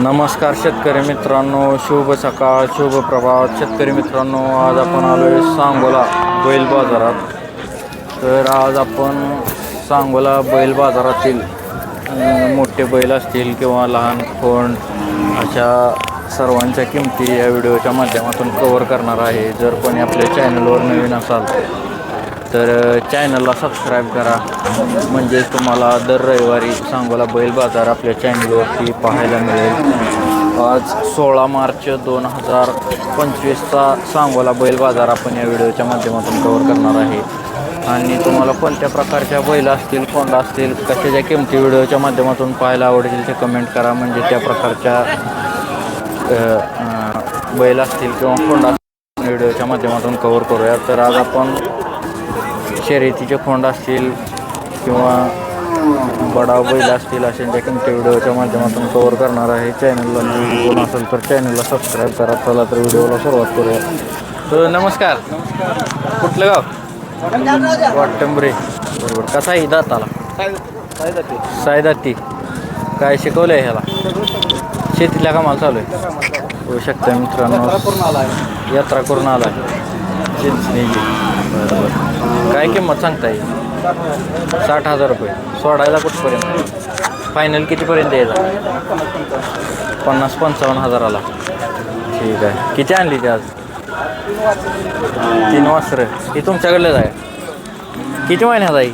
नमस्कार शेतकरी मित्रांनो शुभ सकाळ शुभ प्रभात. शेतकरी मित्रांनो आज आपण आलो आहे सांगोला बैल बाजारात. तर आज आपण सांगोला बैल बाजारातील मोठे बैल असतील किंवा लहान कोण अशा सर्वांच्या किमती या व्हिडिओच्या माध्यमातून कवर करणार आहे. जर कोणी आपल्या चॅनलवर नवीन असाल तर चॅनलला सबस्क्राईब करा. म्हणजे तुम्हाला दर रविवारी सांगोला बैल बाजार आपल्या चॅनलवरती पाहायला मिळेल. आज सोळा मार्च दोन हजार पंचवीसचा सांगोला बैल बाजार आपण या व्हिडिओच्या माध्यमातून कवर करणार आहे. आणि तुम्हाला कोणत्या प्रकारच्या बैल असतील कोंडा असतील कशाच्या किमती व्हिडिओच्या माध्यमातून पाहायला आवडतील ते कमेंट करा. म्हणजे त्या प्रकारच्या बैल असतील किंवा कोंडा व्हिडिओच्या माध्यमातून कवर करूया. तर आज आपण शर्यतीचे खोंड असतील किंवा बडाव बैल असतील असे जे कोणत्या व्हिडिओच्या माध्यमातून कवर करणार आहे चॅनलला कोण असेल तर चॅनलला सबस्क्राईब करा. चला तर व्हिडिओला सुरुवात करूया. तर नमस्कार. कुठलं गाव? वाटंबरे. बरोबर. कसा आहे दाताला? सायदाती काय शिकवलं आहे ह्याला? शेतीतल्या कामाला चालू आहे. होऊ शकतं मित्रांनो. यात्रा करून आला चिंचणीची बरोबर. काय किंमत सांगता येईल साठ हजार रुपये. सोडायला कुठपर्यंत? फायनल कितीपर्यंत यायचा पन्नास पंचावन्न हजाराला. ठीक आहे. किती आणली ती आज? तीन वासरं. ही तुमच्याकडलेच आहे. किती महिन्यात आहे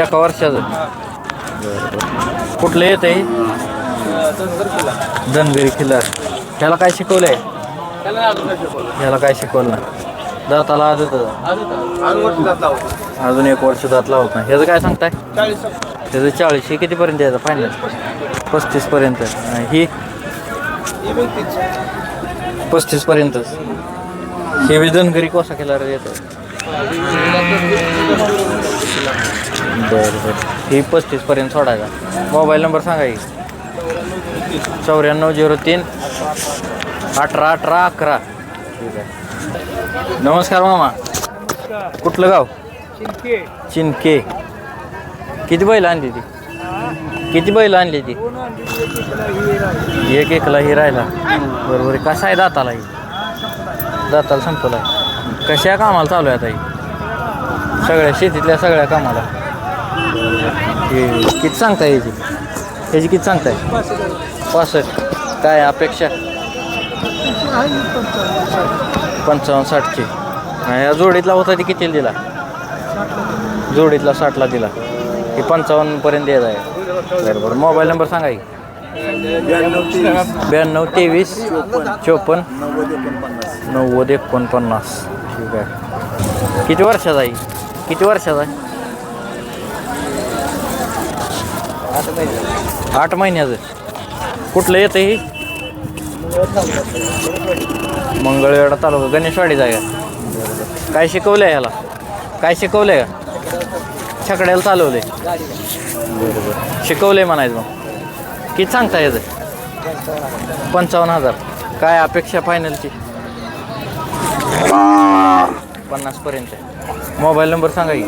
एका वर्षाचं. बरं बरं कुठलं येत आहे धनगरी खिल्लार. ह्याला काय शिकवलं आहे ह्याला काय शिकवलं? नाही दाताला आजच अजून एक वर्ष दात लावत नाही. ह्याचं काय सांगताय? त्याचं चाळीस हे कितीपर्यंत यायचं फायनल पस्तीसपर्यंत. ही? पस्तीसपर्यंतच हे बी घरी कोसा केला येतं बरं बरं. ही पस्तीसपर्यंत सोडायचा. मोबाईल नंबर सांगा की. चौऱ्याण्णव झिरो तीन अठरा अठरा अकरा. आहे नमस्कार मामा. कुठलं गाव? चिनके किती बैल आणली ती? किती बैल आणली ती? एक एकला ही राहिला. बरोबर. कसा आहे दाताला ही? दाताला संपला कशा कामाला चालू आहे आता ही? सगळ्या शेतीतल्या सगळ्या कामाला? किती सांगताय याची? याची किती सांगताय? पासष्ट. काय अपेक्षा? पंचावन्न साठची. आणि या जोडीतला होता ती कितीला दिला? जोडीतला साठला दिला. की पंचावन्नपर्यंत द्यायचा आहे. बरं बरं. मोबाईल नंबर सांगा की. ब्याण्णव तेवीस चोपन्न नव्वद एकोणपन्नास. ठीक आहे. किती वर्षाचा आहे? किती वर्षाचा आहे? आठ महिन्याचं कुठलं येतं ही? मंगळवेढा तालुका गणेशवाडीचा आहे का? काय शिकवलं आहे ह्याला? काय शिकवलं आहे का? छकड्याला चालवले बरोबर शिकवलं आहे म्हणायचं मग. किती सांगता याचं? पंचावन्न हजार. काय अपेक्षा फायनलची पन्नासपर्यंत मोबाईल नंबर सांगा की.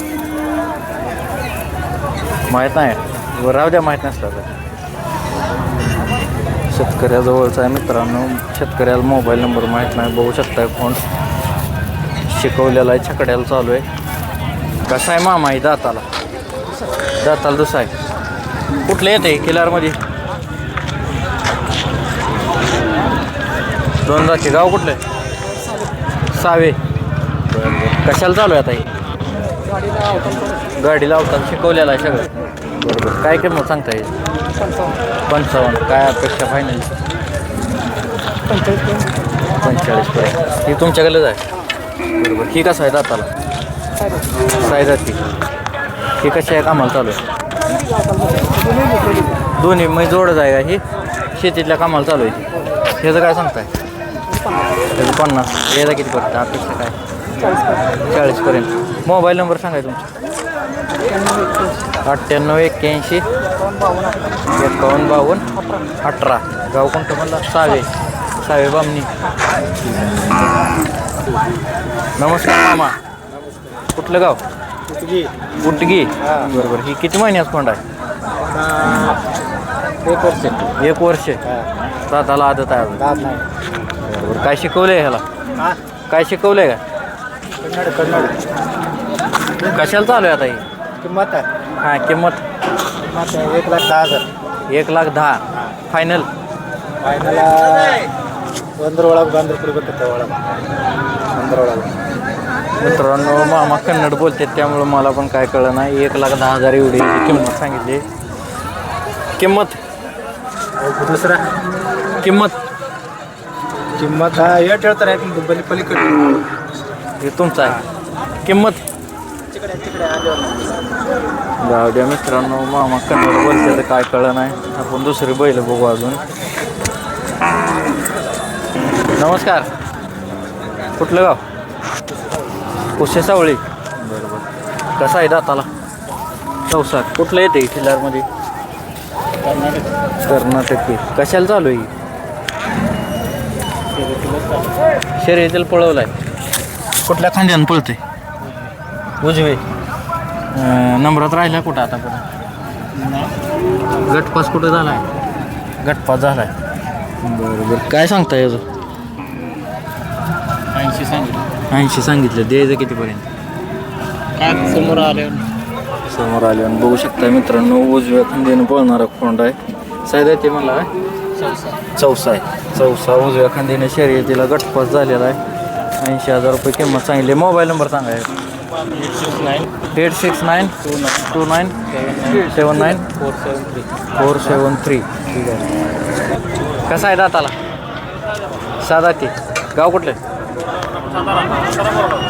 माहीत नाही. राहू द्या माहीत नसलं तर. शेतकऱ्याजवळचा आहे मित्रांनो. शेतकऱ्याला मोबाईल नंबर माहीत नाही. बघू शकताय फोन शिकवलेला आहे छकड्याला चालू आहे. कसा आहे मामा आहे दाताला? दाताला दुसरा आहे. कुठलं येते? किल्लारमध्ये दोन जाते. गाव कुठलं आहे? सावे. कशाला चालू आहे आता ही? गाडी लावताना शिकवलेला आहे सगळं. बरोबर. काय किंमत सांगता येईल? पंचावन्न. काय अपेक्षा फायनल पंचेचाळीस पर्यंत. ही तुमच्याकडेच आहे? बरोबर. ही कसं आहे दाताला? साय जाती ही कशी आहे? कामाला चालू आहे? दोन्ही मग जोडच आहे का ही? शेतीतल्या कामाला चालू आहे. ती ह्याचं काय सांगताय? त्याचं पन्नास. याचा किती पर्यंत अपेक्षा काय? चाळीसपर्यंत मोबाईल नंबर सांगाय तुमचा. अठ्ठ्याण्णव एक्क्याऐंशी एकावन्न बावन्न अठरा. गाव कोणतं म्हणला? सावे. सावे बामणी. नमस्कार मामा. कुठलं गाव? उटगी. बरोबर. ही किती महिन्यात कोंड आहे? एक वर्ष. एक वर्ष. दाताला आदत आहे बरोबर. काय शिकवलंय ह्याला? हा. काय शिकवलंय का? कन्नड कन्नड. कशाला चालू आहे आता ही? किंमत आहे हां किंमत किंमत आहे एक लाख दहा हजार एक लाख दहा फायनल ಫೈನಲ ಒಂದರೊಳಗೆ ಬಂದ್ರೆ ಕೊಡ್ಬೇಕತ್ತ ಒಳಗೆ ಒಂದರೊಳಗೆ मित्रांनो मामा कन्नड बोलतात त्यामुळं मला पण काय कळलं नाही एक लाख दहा हजार एवढी किंमत सांगितली किंमत दुसरा किंमत किंमत हा ಏಟ್ ಹೇಳ್ತಾರೆ ಯಾಕೆ ಬಲಿ ಪಲಿಕಡೆ हे तुमचं आहे किंमत जाऊ द्या मित्रांनो मामा कन्नड बोलते तर काय कळलं नाही. आपण दुसरी बैल बघू अजून. नमस्कार. कुठलं गाव? कुसे सावळी. बरोबर कसा आहे दाताला? चौसा कुठलं येते खिल्लारमध्ये? कर्नाटकी. कशाला चालू आहे? शर्यतील पळवलाय. कुठल्या खांद्यानं पळते उजवे. अं, नंबरात राहिला कुठं आता कुठं गटपास कुठं झालाय? गटपास झालाय. बरं बरं. काय सांगता याचं ऐंशी सांगितलं. ऐंशी सांगितलं. द्यायचं कितीपर्यंत? काय समोर आले समोर आले आणि बघू शकता मित्रांनो उजव्या खांद्यानं पळणारा खोंड आहे. सायदा ते मला चौसा. आहे. चौसा उजव्या खांद्याने शर्यतीला गटपास झालेला आहे. ऐंशी हजार रुपये किंमत सांगितली. मोबाईल नंबर सांगा nine eight six nine two nine seven nine four seven three four seven three ठीक आहे कसा आहे दाताला? साधा ती गाव कुठलं?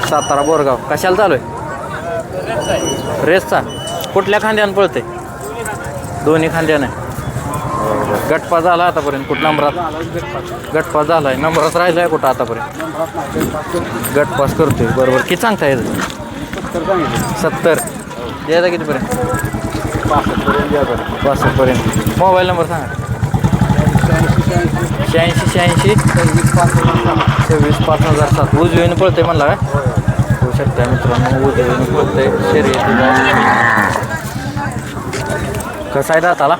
सातारा बोरगाव. कशाला चालू आहे? रेसचा. कुठल्या खांद्यानं पळते दोन्ही खांद्याने. गटपास झाला आतापर्यंत. कुठं नंबरात? गटपास झाला आहे नंबरात राहिला आहे कुठं आतापर्यंत? गटपास करतोय. बरोबर. किती सांगता येतं सत्तर द्यायचा कितीपर्यंत? पासष्टपर्यंत. मोबाईल नंबर सांगा. शहाऐंशी शहाऐंशी. सव्वीस पाच हजार सात. उजवीने पळते म्हणला काय? होऊ शकतं मित्रांनो उजवीने पळते शरीर कसा आहे दाताला?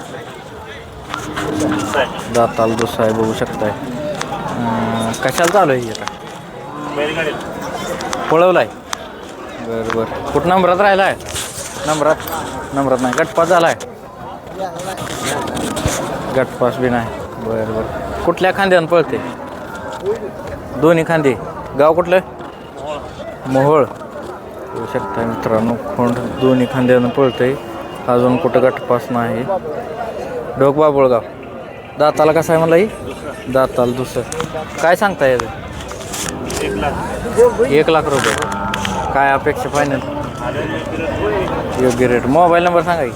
दाताला दुसरा आहे बघू शकताय. अं, कशाला चालू आहे ही आता? पळवलाय. बरं बरं. कुठं नंबरात राहिला आहे नंबरात. नंबरात नाही. गटपास झाला आहे गटपास बी नाही. बरं बरं. कुठल्या खांद्यानं पळते? दोन्ही खांदे. गाव कुठलं? मोहोळ. होऊ शकता मित्रांनो खोंड दोन्ही खांद्यानं पळतंय? अजून कुठं गटपास नाही. डोक बाबुळगाव दाताला कसं आहे मला ही? दाताला दुसरं. काय सांगता येतं एक लाख रुपये. काय अपेक्षा फायनल योग्य रेट मोबाईल नंबर सांगा की.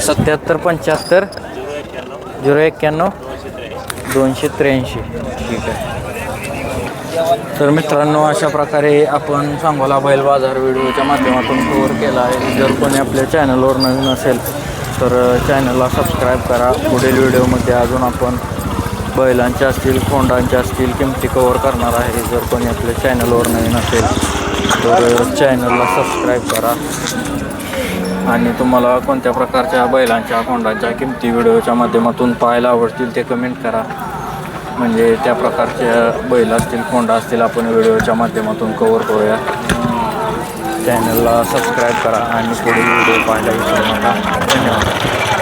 सत्याहत्तर पंच्याहत्तर झिरो एक्क्याण्णव दोनशे त्र्याऐंशी. ठीक आहे. तर मित्रांनो अशा प्रकारे आपण सांगोला बैल बाजार व्हिडिओच्या माध्यमातून कवर केला आहे. जर कोणी आपल्या चॅनलवर नवीन असेल तर चॅनलला सबस्क्राईब करा. पुढील व्हिडिओमध्ये अजून आपण बैलांच्या असतील खोंडांच्या असतील किमती कव्हर करणार आहे. जर कोणी आपल्या चॅनलवर नवीन असेल तर चॅनलला सबस्क्राईब करा. आणि तुम्हाला कोणत्या प्रकारच्या बैलांच्या खोंडांच्या किमती व्हिडिओच्या माध्यमातून पाहायला आवडतील ते कमेंट करा. म्हणजे त्या प्रकारच्या बैल असतील खोंडा असतील आपण व्हिडिओच्या माध्यमातून कवर करूया. चॅनलला सबस्क्राईब करा आणि पुढील व्हिडिओ पाहायला विसरू नका. धन्यवाद.